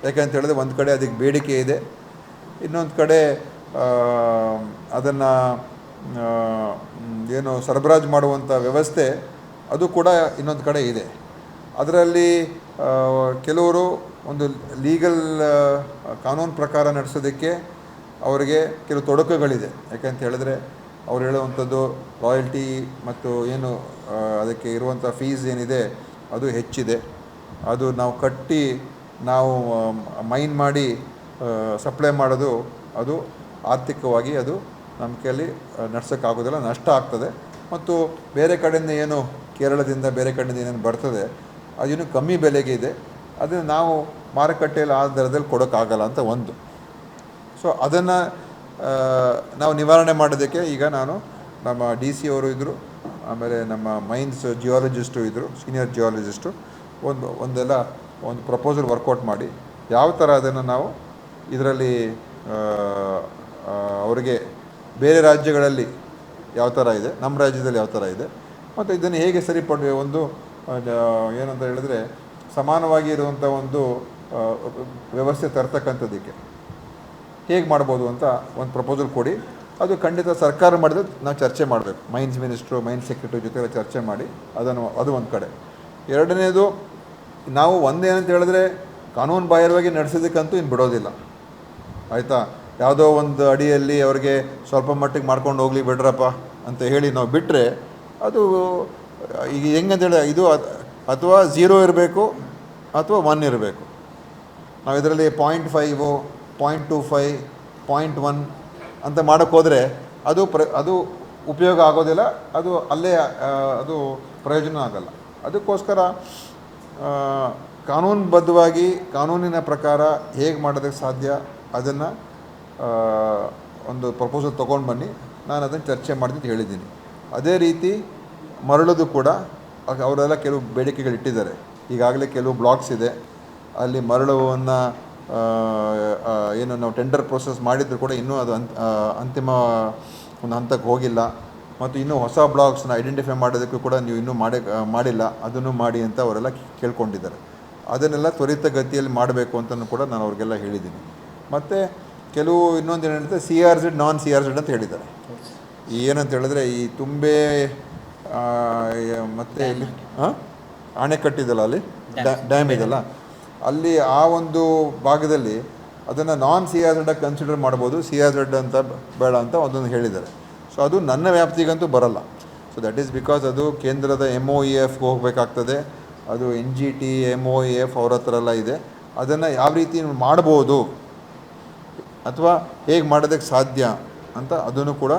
ಯಾಕೆಂತ ಹೇಳಿದ್ರೆ ಒಂದು ಕಡೆ ಅದಕ್ಕೆ ಬೇಡಿಕೆ ಇದೆ, ಇನ್ನೊಂದು ಕಡೆ ಅದನ್ನು ಏನು ಸರಬರಾಜು ಮಾಡುವಂಥ ವ್ಯವಸ್ಥೆ ಅದು ಕೂಡ ಇನ್ನೊಂದು ಕಡೆ ಇದೆ. ಅದರಲ್ಲಿ ಕೆಲವರು ಒಂದು ಲೀಗಲ್ ಕಾನೂನು ಪ್ರಕಾರ ನಡೆಸೋದಕ್ಕೆ ಅವರಿಗೆ ಕೆಲವು ತೊಡಕುಗಳಿದೆ. ಯಾಕಂತ ಹೇಳಿದ್ರೆ ಅವ್ರು ಹೇಳುವಂಥದ್ದು ರಾಯಲ್ಟಿ ಮತ್ತು ಏನು ಅದಕ್ಕೆ ಇರುವಂಥ ಫೀಸ್ ಏನಿದೆ, ಅದು ಹೆಚ್ಚಿದೆ. ಅದು ನಾವು ಕಟ್ಟಿ, ನಾವು ಮೈನ್ ಮಾಡಿ ಸಪ್ಲೈ ಮಾಡೋದು, ಅದು ಆರ್ಥಿಕವಾಗಿ ಅದು ನಮ್ಮ ಕೈಯಲ್ಲಿ ನಡ್ಸೋಕ್ಕಾಗೋದಿಲ್ಲ, ನಷ್ಟ ಆಗ್ತದೆ. ಮತ್ತು ಬೇರೆ ಕಡೆಯಿಂದ ಏನು, ಕೇರಳದಿಂದ ಬೇರೆ ಕಡೆಯಿಂದ ಏನೇನು ಬರ್ತದೆ ಅದಿನ್ನೂ ಕಮ್ಮಿ ಬೆಲೆಗೆ ಇದೆ. ಅದನ್ನು ನಾವು ಮಾರುಕಟ್ಟೆಯಲ್ಲಿ ಆ ದರದಲ್ಲಿ ಕೊಡೋಕ್ಕಾಗಲ್ಲ ಅಂತ ಒಂದು. ಸೊ ಅದನ್ನು ನಾವು ನಿವಾರಣೆ ಮಾಡೋದಕ್ಕೆ ಈಗ ನಾನು ನಮ್ಮ ಡಿ ಸಿ ಅವರು ಇದ್ದರು ಆಮೇಲೆ ನಮ್ಮ ಮೈನ್ಸ್ ಜಿಯಾಲಜಿಸ್ಟು ಇದ್ದರು ಸೀನಿಯರ್ ಜಿಯಾಲಜಿಸ್ಟು ಒಂದು, ಒಂದೆಲ್ಲ, ಒಂದು ಪ್ರಪೋಸಲ್ ವರ್ಕೌಟ್ ಮಾಡಿ, ಯಾವ ಥರ ಅದನ್ನು ನಾವು ಇದರಲ್ಲಿ ಅವರಿಗೆ ಬೇರೆ ರಾಜ್ಯಗಳಲ್ಲಿ ಯಾವ ಥರ ಇದೆ, ನಮ್ಮ ರಾಜ್ಯದಲ್ಲಿ ಯಾವ ಥರ ಇದೆ, ಮತ್ತು ಇದನ್ನು ಹೇಗೆ ಸರಿಪಡುವೆ, ಒಂದು ಏನಂತ ಹೇಳಿದ್ರೆ ಸಮಾನವಾಗಿ ಇರುವಂಥ ಒಂದು ವ್ಯವಸ್ಥೆ ತರ್ತಕ್ಕಂಥದ್ದಕ್ಕೆ ಹೇಗೆ ಮಾಡ್ಬೋದು ಅಂತ ಒಂದು ಪ್ರಪೋಸಲ್ ಕೊಡಿ. ಅದು ಖಂಡಿತ ಸರ್ಕಾರ ಮಾಡಿದ್ರೆ ನಾವು ಚರ್ಚೆ ಮಾಡಬೇಕು. ಮೈನ್ಸ್ ಮಿನಿಸ್ಟ್ರು ಮೈನ್ಸ್ ಸೆಕ್ರೆಟರಿ ಜೊತೆ ಚರ್ಚೆ ಮಾಡಿ, ಅದನ್ನು, ಅದು ಒಂದು ಕಡೆ. ಎರಡನೇದು, ನಾವು ಒಂದೇನಂತ ಹೇಳಿದ್ರೆ ಕಾನೂನು ಬಾಹಿರವಾಗಿ ನಡೆಸೋದಕ್ಕಂತೂ ಇನ್ನು ಬಿಡೋದಿಲ್ಲ. ಆಯಿತಾ? ಯಾವುದೋ ಒಂದು ಅಡಿಯಲ್ಲಿ ಅವ್ರಿಗೆ ಸ್ವಲ್ಪ ಮಟ್ಟಿಗೆ ಮಾಡ್ಕೊಂಡು ಹೋಗಲಿ ಬಿಡ್ರಪ್ಪ ಅಂತ ಹೇಳಿ ನಾವು ಬಿಟ್ಟರೆ ಅದು, ಈಗ ಹೆಂಗಂತ ಹೇಳಿ ಇದು ಅಥವಾ ಝೀರೋ ಇರಬೇಕು ಅಥವಾ ಒನ್ ಇರಬೇಕು. ನಾವು ಇದರಲ್ಲಿ point five point two five point one ಅಂತ ಮಾಡೋಕ್ಕೋದ್ರೆ ಅದು ಪ್ರ, ಅದು ಉಪಯೋಗ ಆಗೋದಿಲ್ಲ, ಅದು ಅಲ್ಲೇ ಅದು ಪ್ರಯೋಜನ ಆಗಲ್ಲ. ಅದಕ್ಕೋಸ್ಕರ ಕಾನೂನುಬದ್ಧವಾಗಿ, ಕಾನೂನಿನ ಪ್ರಕಾರ ಹೇಗೆ ಮಾಡೋದಕ್ಕೆ ಸಾಧ್ಯ ಅದನ್ನು ಒಂದು ಪ್ರಪೋಸಲ್ ತೊಗೊಂಡು ಬನ್ನಿ. ನಾನು ಅದನ್ನು ಚರ್ಚೆ ಅಂತ ಹೇಳಿದ್ದೀನಿ. ಅದೇ ರೀತಿ ಮರಳದು ಕೂಡ, ಅವರೆಲ್ಲ ಕೆಲವು ಬೇಡಿಕೆಗಳು ಇಟ್ಟಿದ್ದಾರೆ ಈಗಾಗಲೇ ಕೆಲವು ಬ್ಲಾಕ್ಸ್ ಇದೆ. ಅಲ್ಲಿ ಮರಳುವನ್ನು ಏನು ನಾವು ಟೆಂಡರ್ ಪ್ರೊಸೆಸ್ ಮಾಡಿದ್ರು ಕೂಡ ಇನ್ನೂ ಅದು ಅಂತ್ ಅಂತಿಮ ಒಂದು ಹಂತಕ್ಕೆ ಹೋಗಿಲ್ಲ. ಮತ್ತು ಇನ್ನೂ ಹೊಸ ಬ್ಲಾಗ್ಸ್ನ ಐಡೆಂಟಿಫೈ ಮಾಡೋದಕ್ಕೂ ಕೂಡ ನೀವು ಇನ್ನೂ ಮಾಡಿ ಮಾಡಿಲ್ಲ. ಅದನ್ನು ಮಾಡಿ ಅಂತ ಅವರೆಲ್ಲ ಕೇಳ್ಕೊಂಡಿದ್ದಾರೆ. ಅದನ್ನೆಲ್ಲ ತ್ವರಿತ ಗತಿಯಲ್ಲಿ ಮಾಡಬೇಕು ಅಂತಲೂ ಕೂಡ ನಾನು ಅವ್ರಿಗೆಲ್ಲ ಹೇಳಿದ್ದೀನಿ. ಮತ್ತು ಕೆಲವು ಇನ್ನೊಂದು ಏನು ಹೇಳ್ತಾರೆ C R Z non C R Z ಅಂತ ಹೇಳಿದ್ದಾರೆ. ಏನಂತ ಹೇಳಿದ್ರೆ ಈ ತುಂಬೆ ಮತ್ತು ಹಾಂ ಅಣೆಕಟ್ಟಿದಲ್ಲ ಅಲ್ಲಿ? ಡ್ಯಾಮ್ ಇದೆಲ್ಲ? ಅಲ್ಲಿ ಆ ಒಂದು ಭಾಗದಲ್ಲಿ ಅದನ್ನು non C R Z consider ಮಾಡ್ಬೋದು ಸಿ ಆರ್ ಝೆಡ್ ಅಂತ ಬೇಡ ಅಂತ ಒಂದೊಂದು ಹೇಳಿದ್ದಾರೆ. ಸೊ ಅದು ನನ್ನ ವ್ಯಾಪ್ತಿಗಂತೂ ಬರಲ್ಲ. ಸೊ ದಟ್ ಈಸ್ ಬಿಕಾಸ್ ಅದು ಕೇಂದ್ರದ ಎಂ ಒ ಇ ಎಫ್ಗೆ ಹೋಗಬೇಕಾಗ್ತದೆ. ಅದು N G T M O E F ಅವ್ರ ಹತ್ರ ಎಲ್ಲ ಇದೆ. ಅದನ್ನು ಯಾವ ರೀತಿ ಮಾಡ್ಬೋದು ಅಥವಾ ಹೇಗೆ ಮಾಡೋದಕ್ಕೆ ಸಾಧ್ಯ ಅಂತ ಅದನ್ನು ಕೂಡ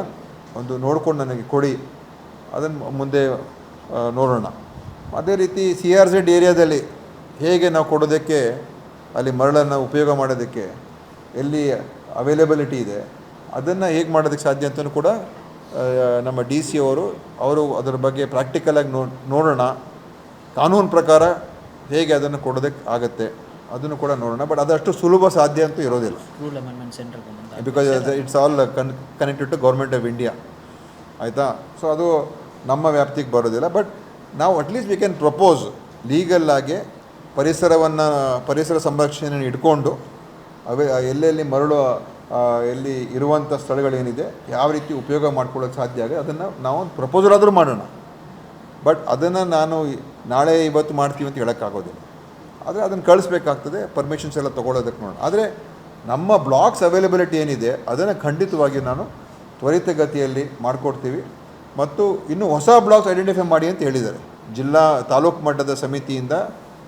ಒಂದು ನೋಡ್ಕೊಂಡು ನನಗೆ ಕೊಡಿ. ಅದನ್ನು ಮುಂದೆ ನೋಡೋಣ. ಅದೇ ರೀತಿ ಸಿ ಆರ್ ಝೆಡ್ ಏರಿಯಾದಲ್ಲಿ ಹೇಗೆ ನಾವು ಕೊಡೋದಕ್ಕೆ ಅಲ್ಲಿ ಮರಳನ್ನು ಉಪಯೋಗ ಮಾಡೋದಕ್ಕೆ ಎಲ್ಲಿ ಅವೈಲೇಬಿಲಿಟಿ ಇದೆ ಅದನ್ನು ಹೇಗೆ ಮಾಡೋದಕ್ಕೆ ಸಾಧ್ಯ ಅಂತಲೂ ಕೂಡ ನಮ್ಮ ಡಿ ಸಿ ಅವರು ಅವರು ಅದರ ಬಗ್ಗೆ ಪ್ರಾಕ್ಟಿಕಲಾಗಿ ನೋ ನೋಡೋಣ. ಕಾನೂನು ಪ್ರಕಾರ ಹೇಗೆ ಅದನ್ನು ಕೊಡೋದಕ್ಕೆ ಆಗುತ್ತೆ ಅದನ್ನು ಕೂಡ ನೋಡೋಣ. ಬಟ್ ಅದಷ್ಟು ಸುಲಭ ಸಾಧ್ಯ ಅಂತೂ ಇರೋದಿಲ್ಲ. Because it's all con connected to government of India ಆಯಿತಾ? ಸೊ ಅದು ನಮ್ಮ ವ್ಯಾಪ್ತಿಗೆ ಬರೋದಿಲ್ಲ. ಬಟ್ ನಾವು at least we can propose legal ಆಗಿ ಪರಿಸರವನ್ನು, ಪರಿಸರ ಸಂರಕ್ಷಣೆಯನ್ನು ಇಟ್ಕೊಂಡು ಅವೇ ಎಲ್ಲೆಲ್ಲಿ ಮರಳು ಎಲ್ಲಿ ಇರುವಂಥ ಸ್ಥಳಗಳೇನಿದೆ, ಯಾವ ರೀತಿ ಉಪಯೋಗ ಮಾಡ್ಕೊಳ್ಳೋಕೆ ಸಾಧ್ಯ ಆಗಿದೆ ಅದನ್ನು ನಾವು ಪ್ರಪೋಸಲ್ ಆದರೂ ಮಾಡೋಣ. ಬಟ್ ಅದನ್ನು ನಾನು ನಾಳೆ ಇವತ್ತು ಮಾಡ್ತೀವಿ ಅಂತ ಹೇಳೋಕ್ಕಾಗೋದಿಲ್ಲ. ಆದರೆ ಅದನ್ನು ಕಳಿಸ್ಬೇಕಾಗ್ತದೆ ಪರ್ಮಿಷನ್ಸ್ ಎಲ್ಲ ತೊಗೊಳೋದಕ್ಕೆ ನೋಡೋಣ. ಆದರೆ ನಮ್ಮ ಬ್ಲಾಕ್ಸ್ ಅವೈಲೇಬಿಲಿಟಿ ಏನಿದೆ, ಅದನ್ನು ಖಂಡಿತವಾಗಿ ನಾನು ತ್ವರಿತಗತಿಯಲ್ಲಿ ಮಾಡಿಕೊಡ್ತೀವಿ. ಮತ್ತು ಇನ್ನು ಹೊಸ ಬ್ಲಾಕ್ಸ್ ಐಡೆಂಟಿಫೈ ಮಾಡಿ ಅಂತ ಹೇಳಿದ್ದಾರೆ. ಜಿಲ್ಲಾ ತಾಲೂಕು ಮಟ್ಟದ ಸಮಿತಿಯಿಂದ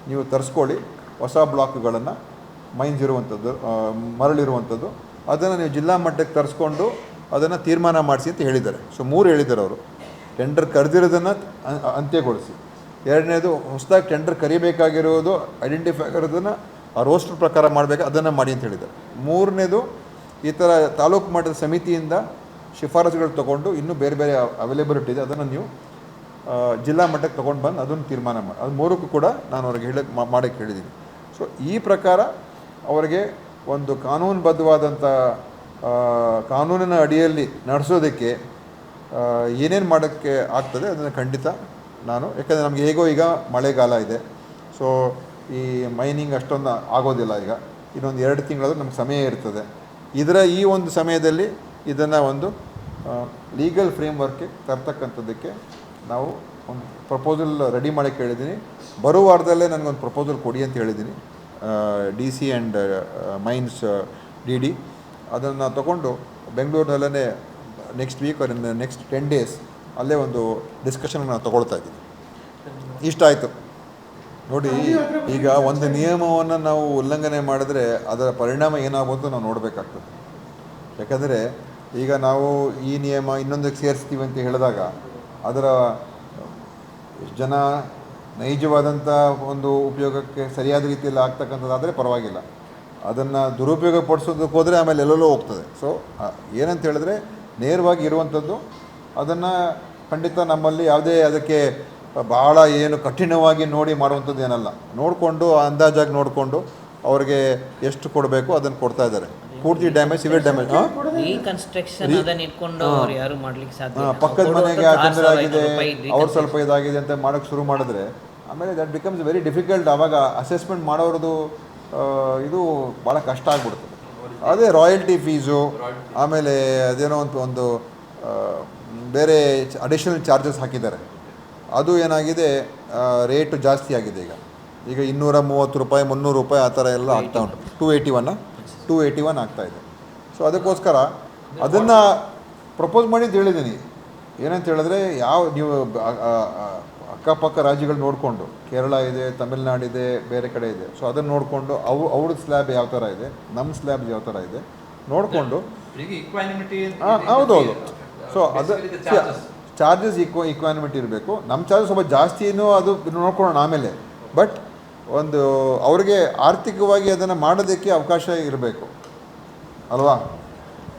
ನೀವು ತರಿಸ್ಕೊಳ್ಳಿ ಹೊಸ ಬ್ಲಾಕ್ಗಳನ್ನು ಮೈನ್ಸ್ ಇರುವಂಥದ್ದು ಮರಳಿರುವಂಥದ್ದು. ಅದನ್ನು ನೀವು ಜಿಲ್ಲಾ ಮಟ್ಟಕ್ಕೆ ತರಿಸ್ಕೊಂಡು ಅದನ್ನು ತೀರ್ಮಾನ ಮಾಡಿಸಿ ಅಂತ ಹೇಳಿದ್ದಾರೆ. ಸೊ, ಮೂರು ಹೇಳಿದ್ದಾರೆ ಅವರು. ಟೆಂಡರ್ ಕರೆದಿರೋದನ್ನು ಅಂತ್ಯಗೊಳಿಸಿ. ಎರಡನೇದು, ಹೊಸದಾಗಿ ಟೆಂಡರ್ ಕರಿಬೇಕಾಗಿರೋದು ಐಡೆಂಟಿಫೈ ಆಗಿರೋದನ್ನು ಆ ರೋಸ್ಟರ್ ಪ್ರಕಾರ ಮಾಡಬೇಕು, ಅದನ್ನು ಮಾಡಿ ಅಂತ ಹೇಳಿದ್ದಾರೆ. ಮೂರನೇದು, ಈ ಥರ ತಾಲೂಕು ಮಟ್ಟದ ಸಮಿತಿಯಿಂದ ಶಿಫಾರಸುಗಳು ತೊಗೊಂಡು ಇನ್ನೂ ಬೇರೆ ಬೇರೆ ಅವೈಲೇಬಿಲಿಟಿ ಇದೆ, ಅದನ್ನು ನೀವು ಜಿಲ್ಲಾ ಮಟ್ಟಕ್ಕೆ ತೊಗೊಂಡು ಬಂದು ಅದನ್ನು ತೀರ್ಮಾನ ಮಾಡಿ ಅದು ಮೂರಕ್ಕೂ ಕೂಡ ನಾನು ಅವ್ರಿಗೆ ಹೇಳಕ್ಕೆ ಮಾಡೋಕ್ಕೆ ಹೇಳಿದ್ದೀನಿ ಸೊ ಈ ಪ್ರಕಾರ ಅವರಿಗೆ ಒಂದು ಕಾನೂನುಬದ್ಧವಾದಂಥ ಕಾನೂನಿನ ಅಡಿಯಲ್ಲಿ ನಡೆಸೋದಕ್ಕೆ ಏನೇನು ಮಾಡೋಕ್ಕೆ ಆಗ್ತದೆ ಅದನ್ನು ಖಂಡಿತ ನಾನು, ಯಾಕಂದರೆ ನಮಗೆ ಹೇಗೋ ಈಗ ಮಳೆಗಾಲ ಇದೆ. ಸೊ ಈ ಮೈನಿಂಗ್ ಅಷ್ಟೊಂದು ಆಗೋದಿಲ್ಲ ಈಗ. ಇನ್ನೊಂದು ಎರಡು ತಿಂಗಳಾದರೂ ನಮ್ಗೆ ಸಮಯ ಇರ್ತದೆ. ಇದರ ಈ ಒಂದು ಸಮಯದಲ್ಲಿ ಇದನ್ನು ಒಂದು ಲೀಗಲ್ ಫ್ರೇಮ್ವರ್ಕ್ಗೆ ತರ್ತಕ್ಕಂಥದ್ದಕ್ಕೆ ನಾವು ಒಂದು ಪ್ರಪೋಸಲ್ ರೆಡಿ ಮಾಡಿ ಕೇಳಿದ್ದೀನಿ ಬರೋ ವಾರದಲ್ಲೇ ನನಗೊಂದು ಪ್ರಪೋಸಲ್ ಕೊಡಿ ಅಂತ ಹೇಳಿದ್ದೀನಿ. D C and mines D D ಅದನ್ನು ತಗೊಂಡು ಬೆಂಗಳೂರಿನಲ್ಲೇ next week next ten days ಅಲ್ಲೇ ಒಂದು ಡಿಸ್ಕಷನ್ ನಾನು ತಗೊಳ್ತಾ ಇದ್ದೀನಿ. ಇಷ್ಟ ಆಯಿತು. ನೋಡಿ, ಈಗ ಒಂದು ನಿಯಮವನ್ನು ನಾವು ಉಲ್ಲಂಘನೆ ಮಾಡಿದ್ರೆ ಅದರ ಪರಿಣಾಮ ಏನಾಗುತ್ತೋ ನಾವು ನೋಡಬೇಕಾಗ್ತದೆ. ಯಾಕಂದರೆ ಈಗ ನಾವು ಈ ನಿಯಮ ಇನ್ನೊಂದಕ್ಕೆ ಸೇರಿಸ್ತೀವಿ ಅಂತ ಹೇಳಿದಾಗ ಅದರ ಜನ ನೈಜವಾದಂಥ ಒಂದು ಉಪಯೋಗಕ್ಕೆ ಸರಿಯಾದ ರೀತಿಯಲ್ಲಿ ಆಗ್ತಕ್ಕಂಥದ್ದಾದರೆ ಪರವಾಗಿಲ್ಲ. ಅದನ್ನು ದುರುಪಯೋಗ ಪಡಿಸೋದಕ್ಕೆ ಹೋದರೆ ಆಮೇಲೆ ಎಲ್ಲೆಲ್ಲೋ ಹೋಗ್ತದೆ. ಸೊ ಏನಂತ ಹೇಳಿದ್ರೆ ನೇರವಾಗಿ ಇರುವಂಥದ್ದು ಅದನ್ನು ಖಂಡಿತ ನಮ್ಮಲ್ಲಿ ಯಾವುದೇ ಅದಕ್ಕೆ ಭಾಳ ಏನು ಕಠಿಣವಾಗಿ ನೋಡಿ ಮಾಡುವಂಥದ್ದು ಏನಲ್ಲ. ನೋಡಿಕೊಂಡು ಅಂದಾಜಾಗಿ ನೋಡಿಕೊಂಡು ಅವ್ರಿಗೆ ಎಷ್ಟು ಕೊಡಬೇಕು ಅದನ್ನು ಕೊಡ್ತಾ ಇದ್ದಾರೆ. ಪೂರ್ತಿ ಡ್ಯಾಮೇಜ್ ಸಿವಿಯರ್ ಡ್ಯಾಮೇಜ್ ಅದನ್ನ ಇಟ್ಕೊಂಡು ಅವ್ರು ಯಾರು ಮಾಡ್ಲಿಕ್ಕೆ ಸಾಧ್ಯ. ಪಕ್ಕದ ಮನೆಗೆ ಆ ತೊಂದರೆ ಆಗಿದೆ ಅವ್ರು ಸ್ವಲ್ಪ ಇದಾಗಿದೆ ಅಂತ ಮಾಡೋಕೆ ಶುರು ಮಾಡಿದ್ರೆ ಆಮೇಲೆ ದಟ್ ಬಿಕಮ್ಸ್ ವೆರಿ ಡಿಫಿಕಲ್ಟ್ ಆವಾಗ ಅಸೆಸ್ಮೆಂಟ್ ಮಾಡೋರದು ಇದು ಭಾಳ ಕಷ್ಟ ಆಗ್ಬಿಡ್ತದೆ. ಅದೇ ರಾಯಲ್ಟಿ ಫೀಸು ಆಮೇಲೆ ಅದೇನೋ ಒಂದು ಒಂದು ಬೇರೆ ಅಡಿಷನಲ್ ಚಾರ್ಜಸ್ ಹಾಕಿದ್ದಾರೆ. ಅದು ಏನಾಗಿದೆ ರೇಟು ಜಾಸ್ತಿ ಆಗಿದೆ ಈಗ. ಈಗ ಇನ್ನೂರ ಮೂವತ್ತು ರೂಪಾಯಿ ಮುನ್ನೂರು ರೂಪಾಯಿ ಆ ಥರ ಎಲ್ಲ ಆಗ್ತಾ ಉಂಟು. ಟೂ ಏಯ್ಟಿ ಒನ್ನ ಟೂ ಏಯ್ಟಿ ಒನ್ ಆಗ್ತಾ ಇದೆ. ಸೊ ಅದಕ್ಕೋಸ್ಕರ ಅದನ್ನು ಪ್ರಪೋಸ್ ಮಾಡಿ ಅಂತ ಹೇಳಿದ್ದೀನಿ. ಏನಂತ ಹೇಳಿದ್ರೆ ಯಾವ ನೀವು ಅಕ್ಕಪಕ್ಕ ರಾಜ್ಯಗಳು ನೋಡಿಕೊಂಡು ಕೇರಳ ಇದೆ ತಮಿಳ್ನಾಡಿದೆ ಬೇರೆ ಕಡೆ ಇದೆ. ಸೊ ಅದನ್ನು ನೋಡಿಕೊಂಡು ಅವು ಅವ್ರ ಸ್ಲ್ಯಾಬ್ ಯಾವ ಥರ ಇದೆ ನಮ್ಮ ಸ್ಲ್ಯಾಬ್ ಯಾವ ಥರ ಇದೆ ನೋಡಿಕೊಂಡು ಹೌದೌದು ಸೊ ಅದು ಚಾರ್ಜಸ್ ಈಕ್ವ ಇಕ್ವಾನಿಮಿಟಿ ಇರಬೇಕು. ನಮ್ಮ ಚಾರ್ಜಸ್ ಸ್ವಲ್ಪ ಜಾಸ್ತಿನೂ ಅದು ನೋಡ್ಕೊಳ್ಳೋಣ ಆಮೇಲೆ. ಬಟ್ ಒಂದು ಅವ್ರಿಗೆ ಆರ್ಥಿಕವಾಗಿ ಅದನ್ನು ಮಾಡೋದಕ್ಕೆ ಅವಕಾಶ ಇರಬೇಕು. ಅಲ್ವಾ?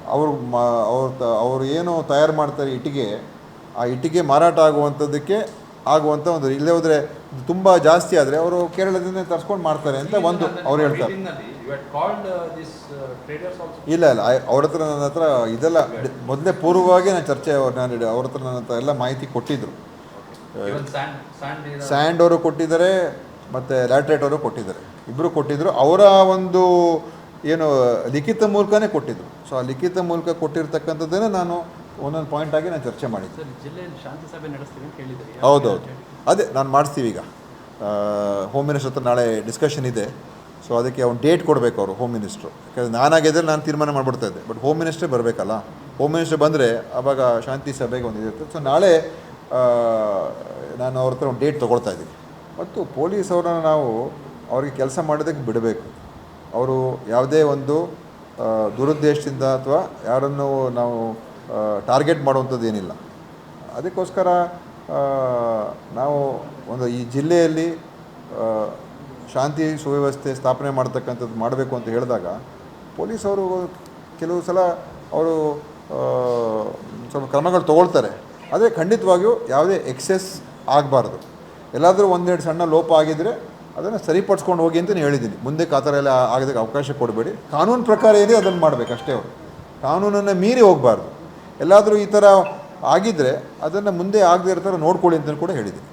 ಅವರು ಮಾ ಅವ್ರು ತ ಅವರು ಏನು ತಯಾರು ಮಾಡ್ತಾರೆ ಇಟ್ಟಿಗೆ ಆ ಇಟ್ಟಿಗೆ ಮಾರಾಟ ಆಗುವಂಥದ್ದಕ್ಕೆ ಆಗುವಂಥ ಒಂದು ಇಲ್ಲೇ ಹೋದರೆ ತುಂಬ ಜಾಸ್ತಿ ಆದರೆ ಅವರು ಕೇರಳದಿಂದ ತರಿಸ್ಕೊಂಡು ಮಾಡ್ತಾರೆ ಅಂತ ಒಂದು ಅವ್ರು ಹೇಳ್ತಾರೆ. ಟ್ರೇಡರ್ಸ್ ಆಲ್ಸೋ ಇಲ್ಲ ಇಲ್ಲ ಅವ್ರ ಹತ್ರ ನನ್ನ ಹತ್ರ ಇದೆಲ್ಲ ಮೊದಲೇ ಪೂರ್ವವಾಗಿ ನಾನು ಚರ್ಚೆ ನಾನು ಅವ್ರ ಹತ್ರ ನನ್ನ ಹತ್ರ ಎಲ್ಲ ಮಾಹಿತಿ ಕೊಟ್ಟಿದ್ದರು ಸ್ಯಾಂಡ್ ಸ್ಯಾಂಡ್ ಅವರು ಕೊಟ್ಟಿದ್ದಾರೆ ಮತ್ತು ಲ್ಯಾಟ್ರೇಟ್ ಅವರು ಕೊಟ್ಟಿದ್ದಾರೆ. ಇಬ್ಬರು ಕೊಟ್ಟಿದ್ದರು ಅವರ ಒಂದು ಏನು ಲಿಖಿತ ಮೂಲಕನೇ ಕೊಟ್ಟಿದ್ದರು ಸೊ ಆ ಲಿಖಿತ ಮೂಲಕ ಕೊಟ್ಟಿರ್ತಕ್ಕಂಥದ್ದನ್ನೇ ನಾನು ಒಂದೊಂದು ಪಾಯಿಂಟ್ ಆಗಿ ನಾನು ಚರ್ಚೆ ಮಾಡಿದ್ದೆ. ಸರ್ ಜಿಲ್ಲೆಯಲ್ಲಿ ಶಾಂತಿ ಸಭೆ ನಡೆಸ್ತೀವಿ ಅಂತ ಹೇಳಿದ್ರಿ. ಹೌದೌದು. ಅದೇ ನಾನು ಮಾಡಿಸ್ತೀವಿ ಈಗ. ಹೋಮ್ ಮಿನಿಸ್ಟರ್ ಹತ್ರ ನಾಳೆ ಡಿಸ್ಕಷನ್ ಇದೆ. ಸೊ ಅದಕ್ಕೆ ಅವ್ನು ಡೇಟ್ ಕೊಡಬೇಕು ಅವರು ಹೋಮ್ ಮಿನಿಸ್ಟ್ರು ಯಾಕಂದರೆ ನಾನಾಗಿದ್ದರೆ ನಾನು ತೀರ್ಮಾನ ಮಾಡಿಬಿಡ್ತಾ ಇದ್ದೆ. ಬಟ್ ಹೋಮ್ ಮಿನಿಸ್ಟ್ರೇ ಬರಬೇಕಲ್ಲ. ಹೋಮ್ ಮಿನಿಸ್ಟರ್ ಬಂದರೆ ಆವಾಗ ಶಾಂತಿ ಸಭೆಗೆ ಒಂದು ಇರುತ್ತೆ. ಸೊ ನಾಳೆ ನಾನು ಅವ್ರ ಹತ್ರ ಒಂದು ಡೇಟ್ ತೊಗೊಳ್ತಾ ಇದ್ದೀನಿ. ಮತ್ತು ಪೊಲೀಸ್ ಅವರನ್ನು ನಾವು ಅವ್ರಿಗೆ ಕೆಲಸ ಮಾಡೋದಕ್ಕೆ ಬಿಡಬೇಕು. ಅವರು ಯಾವುದೇ ಒಂದು ದುರುದ್ದೇಶದಿಂದ ಅಥವಾ ಯಾರನ್ನು ನಾವು ಟಾರ್ಗೆಟ್ ಮಾಡುವಂಥದ್ದು ಏನಿಲ್ಲ. ಅದಕ್ಕೋಸ್ಕರ ನಾವು ಒಂದು ಈ ಜಿಲ್ಲೆಯಲ್ಲಿ ಶಾಂತಿ ಸುವ್ಯವಸ್ಥೆ ಸ್ಥಾಪನೆ ಮಾಡ್ತಕ್ಕಂಥದ್ದು ಮಾಡಬೇಕು ಅಂತ ಹೇಳಿದಾಗ, ಪೊಲೀಸವರು ಕೆಲವು ಸಲ ಅವರು ಸ್ವಲ್ಪ ಕ್ರಮಗಳು ತಗೊಳ್ತಾರೆ. ಆದರೆ ಖಂಡಿತವಾಗಿಯೂ ಯಾವುದೇ ಎಕ್ಸೆಸ್ ಆಗಬಾರ್ದು. ಎಲ್ಲಾದರೂ ಒಂದೆರಡು ಸಣ್ಣ ಲೋಪ ಆಗಿದ್ದರೆ ಅದನ್ನು ಸರಿಪಡಿಸ್ಕೊಂಡು ಹೋಗಿ ಅಂತ ಹೇಳಿದ್ದೀನಿ. ಮುಂದೆ ಆ ಥರ ಎಲ್ಲ ಆಗೋದಕ್ಕೆ ಅವಕಾಶ ಕೊಡಬೇಡಿ. ಕಾನೂನು ಪ್ರಕಾರ ಇದೆ ಅದನ್ನು ಮಾಡಬೇಕು ಅಷ್ಟೇ ಅವರು. ಕಾನೂನನ್ನು ಮೀರಿ ಹೋಗಬಾರ್ದು. ಎಲ್ಲಾದರೂ ಈ ಥರ ಆಗಿದ್ದರೆ ಅದನ್ನು ಮುಂದೆ ಆಗದೇ ಇರ್ತಾರೆ ನೋಡ್ಕೊಳ್ಳಿ ಅಂತ ಕೂಡ ಹೇಳಿದ್ದೀನಿ.